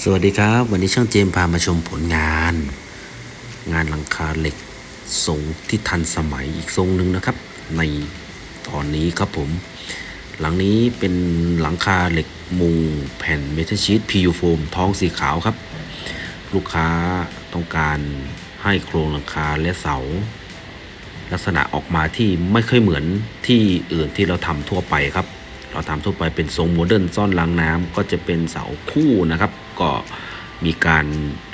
สวัสดีครับ วันนี้ช่างเจมส์พามาชมผลงาน งานหลังคาเหล็กทรงที่ทันสมัยอีกทรงหนึ่งนะครับ ในตอนนี้ครับผม หลังนี้เป็นหลังคาเหล็กมุงแผ่นเมทัลชีต PU โฟมท้องสีขาวครับ ลูกค้าต้องการให้โครงหลังคาและเสา ลักษณะออกมาที่ไม่ค่อยเหมือนที่อื่นที่เราทำทั่วไปครับ เราทำทั่วไปเป็นทรงโมเดิร์นซ่อนรางน้ำก็จะเป็นเสาคู่นะครับ ก็มีการ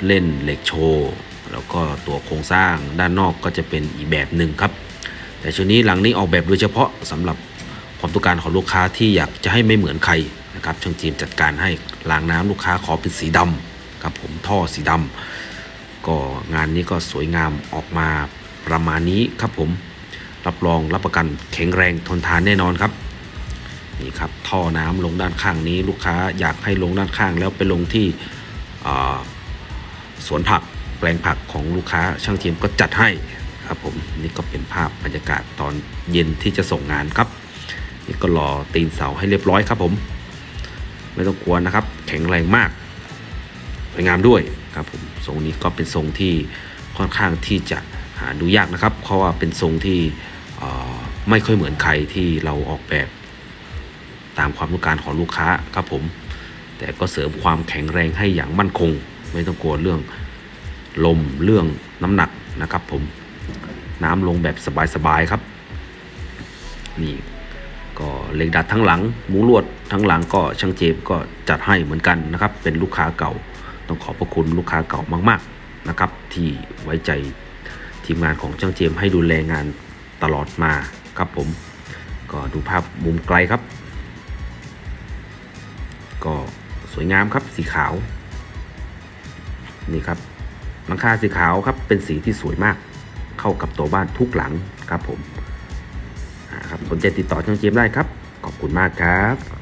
เล่นเหล็กโชว์แล้วก็ตัวโครงสร้างด้านนอกก็จะเป็นอีกแบบหนึ่งครับ แต่ชุดนี้หลังนี้ออกแบบโดยเฉพาะสำหรับความต้องการของลูกค้าที่อยากจะให้ไม่เหมือนใครนะครับช่างจีมจัดการให้รางน้ำลูกค้าขอเป็นสีดำครับผมท่อสีดำก็งานนี้ก็สวยงามออกมาประมาณนี้ครับผมรับรองรับประกันแข็งแรงทนทานแน่นอนครับ นี่ครับท่อน้ำลงด้านข้างนี้ ลูกค้าอยากให้ลงด้านข้าง แล้วไปลงที่สวนผักแปลงผักของลูกค้าช่างเทียมก็จัดให้ครับผมนี่ก็เป็นภาพบรรยากาศตอนเย็นที่จะส่งงานครับ นี่ก็รอตีนเสาให้เรียบร้อยครับผม ไม่ต้องกลัวนะครับ แข็งแรงมากสวยงามด้วยครับผมทรงนี้ก็เป็นทรงที่ค่อนข้างที่จะหาดูยากนะครับ เพราะว่าเป็นทรงที่ไม่ค่อยเหมือนใครที่เราออกแบบ ตามความต้องการของลูกค้าครับผม แต่ก็เสริมความแข็งแรงให้อย่างมั่นคง ไม่ต้องกลัวเรื่องลมเรื่องน้ำหนักนะครับผมน้ำลงแบบสบายๆครับ นี่ก็เหล็กดัดทั้งหลังหมูลวดทั้งหลังก็ช่างเจมก็จัดให้เหมือนกันนะครับ เป็นลูกค้าเก่า ต้องขอบพระคุณลูกค้าเก่ามากๆนะครับ ที่ไว้ใจทีมงานของช่างเจมให้ดูแลงานตลอดมาครับผม ก็ดูภาพมุมไกลครับ วยงามครับสีขาว นี่ครับหลังคาสีขาวครับเป็นสีที่สวยมาก เข้ากับตัวบ้านทุกหลังครับผมครับสนใจติดต่อช่างเจมได้ครับ ขอบคุณมากครับ